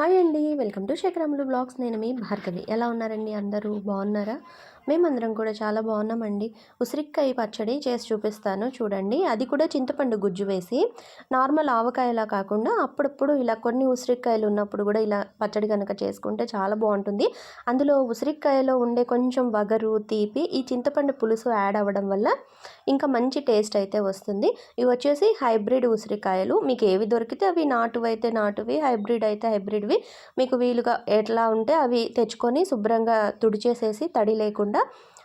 Hi అండి. Welcome to శేఖరములు blogs. నేను మీ భార్గవి. ఎలా ఉన్నారండి అందరూ? బాగున్నారా? మేమందరం కూడా చాలా బాగున్నామండి. ఉసిరికాయ పచ్చడి చేసి చూపిస్తాను చూడండి. అది కూడా చింతపండు గుజ్జు వేసి నార్మల్ ఆవకాయలా కాకుండా అప్పుడప్పుడు ఇలా కొన్ని ఉసిరికాయలు ఉన్నప్పుడు కూడా ఇలా పచ్చడి కనుక చేసుకుంటే చాలా బాగుంటుంది. అందులో ఉసిరికాయలో ఉండే కొంచెం వగరు తీపి ఈ చింతపండు పులుసు యాడ్ అవ్వడం వల్ల ఇంకా మంచి టేస్ట్ అయితే వస్తుంది. ఇవి వచ్చేసి హైబ్రిడ్ ఉసిరికాయలు. మీకు ఏవి దొరికితే అవి నాటువి అయితే నాటువి హైబ్రిడ్ అయితే హైబ్రిడ్వి. మీకు వీలుగా ఎట్లా ఉంటే అవి తెచ్చుకొని శుభ్రంగా తుడిచేసేసి తడి లేకుండా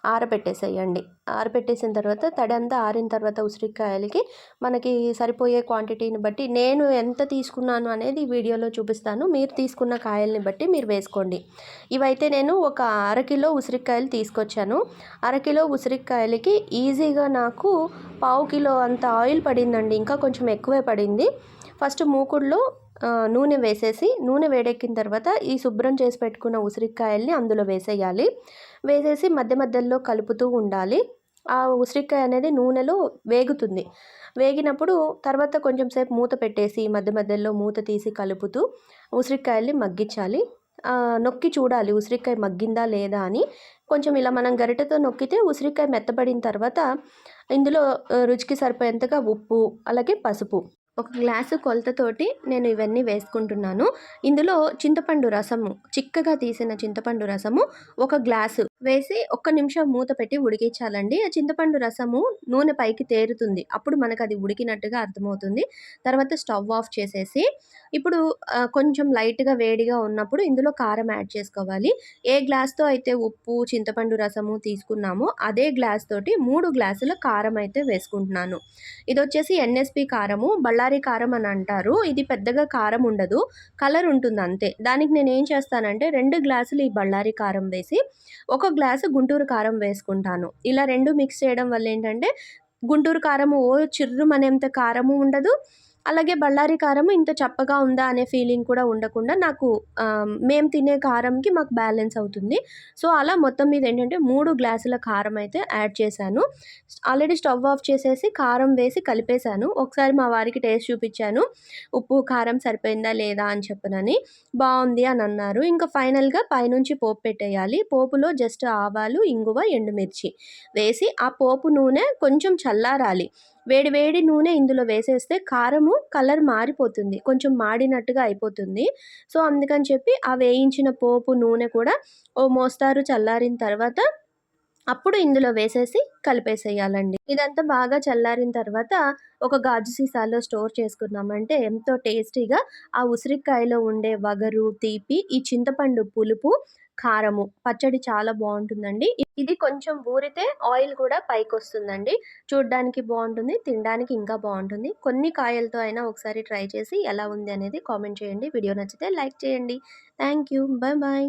ఆరబెట్టేసేయండి. ఆరబెట్టేసిన తర్వాత తడి అంతా ఆరిన తర్వాత ఉసిరికాయలకి మనకి సరిపోయే క్వాంటిటీని బట్టి నేను ఎంత తీసుకున్నాను అనేది వీడియోలో చూపిస్తాను. మీరు తీసుకున్న కాయల్ని బట్టి మీరు వేసుకోండి. ఇవైతే నేను ఒక అరకిలో ఉసిరికాయలు తీసుకొచ్చాను. అరకిలో ఉసిరికాయలకి ఈజీగా నాకు పావు కిలో అంత ఆయిల్ పడిందండి. ఇంకా కొంచెం ఎక్కువే పడింది. ఫస్ట్ మూకుడులో నూనె వేసేసి నూనె వేడెక్కిన తర్వాత ఈ శుభ్రం చేసి పెట్టుకున్న ఉసిరికాయల్ని అందులో వేసేయాలి. వేసేసి మధ్య మధ్యలో కలుపుతూ ఉండాలి. ఆ ఉసిరికాయ అనేది నూనెలో వేగుతుంది. వేగినప్పుడు తర్వాత కొంచెం సేపు మూత పెట్టేసి మధ్య మధ్యలో మూత తీసి కలుపుతూ ఉసిరికాయల్ని మగ్గించాలి. నొక్కి చూడాలి ఉసిరికాయ మగ్గిందా లేదా అని. కొంచెం ఇలా మనం గరిటెతో నొక్కితే ఉసిరికాయ మెత్తబడిన తర్వాత ఇందులో రుచికి సరిపోయేంతగా ఉప్పు అలాగే పసుపు ఒక గ్లాసు కొలతతోటి నేను ఇవన్నీ వేసుకుంటున్నాను. ఇందులో చింతపండు రసము చిక్కగా తీసిన చింతపండు రసము ఒక గ్లాసు వేసి ఒక్క నిమిషం మూత పెట్టి ఉడికించాలండి. ఆ చింతపండు రసము నూనె పైకి తేరుతుంది. అప్పుడు మనకు అది ఉడికినట్టుగా అర్థమవుతుంది. తర్వాత స్టవ్ ఆఫ్ చేసేసి ఇప్పుడు కొంచెం లైట్గా వేడిగా ఉన్నప్పుడు ఇందులో కారం యాడ్ చేసుకోవాలి. ఏ గ్లాస్తో అయితే ఉప్పు చింతపండు రసము తీసుకున్నామో అదే గ్లాస్ తోటి మూడు గ్లాసుల కారం అయితే వేసుకుంటున్నాను. ఇది వచ్చేసి ఎన్ఎస్పి కారము బళ్ళారి కారం అని అంటారు. ఇది పెద్దగా కారం ఉండదు. కలర్ ఉంటుంది అంతే. దానికి నేను ఏం చేస్తానంటే రెండు గ్లాసులు ఈ బళ్ళారి కారం వేసి ఒక గ్లాసు గుంటూరు కారం వేసుకుంటాను. ఇలా రెండు మిక్స్ చేయడం వల్ల ఏంటంటే గుంటూరు కారము ఓ చిర్రుమనేంత కారము ఉండదు. అలాగే బళ్ళారి కారం ఇంత చప్పగా ఉందా అనే ఫీలింగ్ కూడా ఉండకుండా నాకు మేము తినే కారంకి మాకు బ్యాలెన్స్ అవుతుంది. సో అలా మొత్తం మీద ఏంటంటే మూడు గ్లాసుల కారం అయితే యాడ్ చేశాను. ఆల్రెడీ స్టవ్ ఆఫ్ చేసేసి కారం వేసి కలిపేశాను. ఒకసారి మా వారికి టేస్ట్ చూపించాను. ఉప్పు కారం సరిపోయిందా లేదా అని చెప్పనని. బాగుంది అని అన్నారు. ఇంకా ఫైనల్గా పైనుంచి పోపు పెట్టేయాలి. పోపులో జస్ట్ ఆవాలు ఇంగువ ఎండుమిర్చి వేసి ఆ పోపు నూనె కొంచెం చల్లారాలి. వేడి వేడి నూనె ఇందులో వేసేస్తే కారము కలర్ మారిపోతుంది. కొంచెం మాడినట్టుగా అయిపోతుంది. సో అందుకని చెప్పి ఆ వేయించిన పోపు నూనె కూడా ఓ మోస్తారు చల్లారిన తర్వాత అప్పుడు ఇందులో వేసేసి కలిపేసేయాలండి. ఇదంతా బాగా చల్లారిన తర్వాత ఒక గాజు సీసాలో స్టోర్ చేసుకున్నామంటే ఎంతో టేస్టీగా ఆ ఉసిరికాయలో ఉండే వగరు తీపి ఈ చింతపండు పులుపు కారము పచ్చడి చాలా బాగుంటుందండి. ఇది కొంచెం ఊరితే ఆయిల్ కూడా పైకి వస్తుందండి చూడ్డానికి బాగుంటుంది తినడానికి ఇంకా బాగుంటుంది. కొన్ని కాయలతో అయినా ఒకసారి ట్రై చేసి ఎలా ఉంది అనేది కామెంట్ చేయండి. వీడియో నచ్చితే లైక్ చేయండి. Thank you. Bye bye